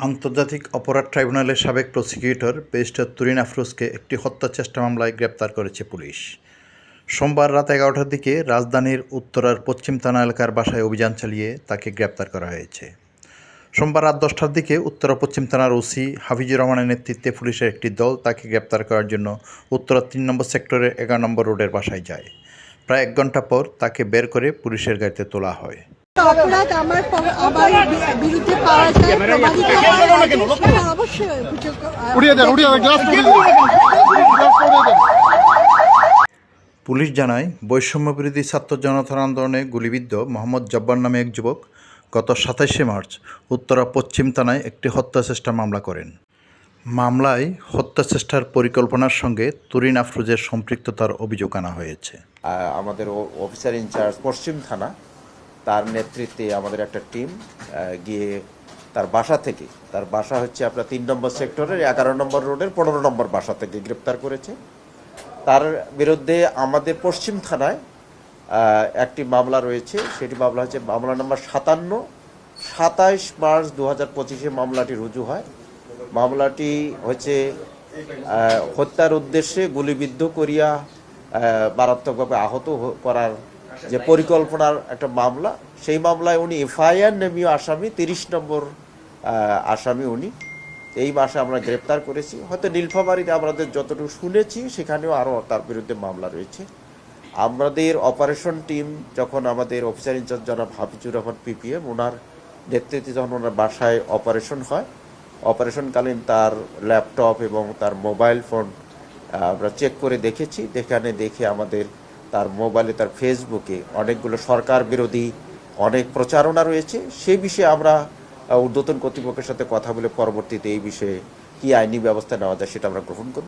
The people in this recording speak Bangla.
আন্তর্জাতিক অপরাধ ট্রাইব্যুনালের সাবেক প্রসিকিউটর ব্যারিস্টার তুরিন আফরোজকে একটি হত্যা চেষ্টা মামলায় গ্রেপ্তার করেছে পুলিশ। সোমবার রাত এগারোটার দিকে রাজধানীর উত্তরার পশ্চিম থানা এলাকার বাসায় অভিযান চালিয়ে তাকে গ্রেপ্তার করা হয়েছে। সোমবার রাত দশটার দিকে উত্তরা পশ্চিম থানার ওসি হাফিজুর রহমানের নেতৃত্বে পুলিশের একটি দল তাকে গ্রেপ্তার করার জন্য উত্তরা তিন নম্বর সেক্টরের এগারো নম্বর রোডের বাসায় যায়। প্রায় এক ঘণ্টা পর তাকে বের করে পুলিশের গাড়িতে তোলা হয়। অপরাধ আমার আমার বিরুদ্ধে পাওয়া যায় প্রমাণিত হয়, অবশ্যই উড়িয়ে দেন উড়িয়ে দেন গ্লাস পুলিশ জানায় বৈষম্য বিরোধী ছাত্র জনতার আন্দোলনে গুলিবিদ্ধ মোহাম্মদ জব্বার নামে এক যুবক গত সাতাশে মার্চ উত্তরা পশ্চিম থানায় একটি হত্যা চেষ্টা মামলা করেন। মামলায় হত্যা চেষ্টার পরিকল্পনার সঙ্গে তুরিন আফরোজের সম্পৃক্ততার অভিযোগ আনা হয়েছে। আমাদের ও- অফিসার ইনচার্জ পশ্চিম থানা তার নেতৃত্বে আমাদের একটা টিম গিয়ে তার বাসা থেকে, তার বাসা হচ্ছে আপনার তিন নম্বর সেক্টরের এগারো নম্বর রোডের পনেরো নম্বর বাসা থেকে গ্রেপ্তার করেছে। তার বিরুদ্ধে আমাদের পশ্চিম থানায় একটি মামলা রয়েছে, সেটি মামলা হচ্ছে মামলা নম্বর সাতান্ন, সাতাইশ মার্চ দু হাজার পঁচিশে মামলাটি রুজু হয়। মামলাটি হচ্ছে হত্যার উদ্দেশ্যে গুলিবিদ্ধ করিয়া মারাত্মকভাবে আহত করার যে পরিকল্পনার একটা মামলা, সেই মামলায় উনি এফআইআর নেমীয় আসামি, তিরিশ নম্বর আসামি উনি। এই মাসে আমরা গ্রেপ্তার করেছি। হয়তো নীলফামারীতে আমাদের যতটুকু শুনেছি, সেখানেও আরও তার বিরুদ্ধে মামলা রয়েছে। আমাদের অপারেশন টিম, যখন আমাদের অফিসার ইনচার্জ জনাব হাফিজুর রহমান পিপিএম ওনার নেতৃত্বে যখন ওনার বাসায় অপারেশন হয়, অপারেশনকালীন তার ল্যাপটপ এবং তার মোবাইল ফোন আমরা চেক করে দেখেছি। যেখানে দেখে আমাদের তার মোবাইলে, তার ফেসবুকে অনেকগুলো সরকার বিরোধী অনেক প্রচারণা রয়েছে। সে বিষয়ে আমরা ঊর্ধ্বতন কর্তৃপক্ষের সাথে কথা বলে পরবর্তীতে এই বিষয়ে কি আইনি ব্যবস্থা নেওয়া যায় সেটা আমরা গ্রহণ করব।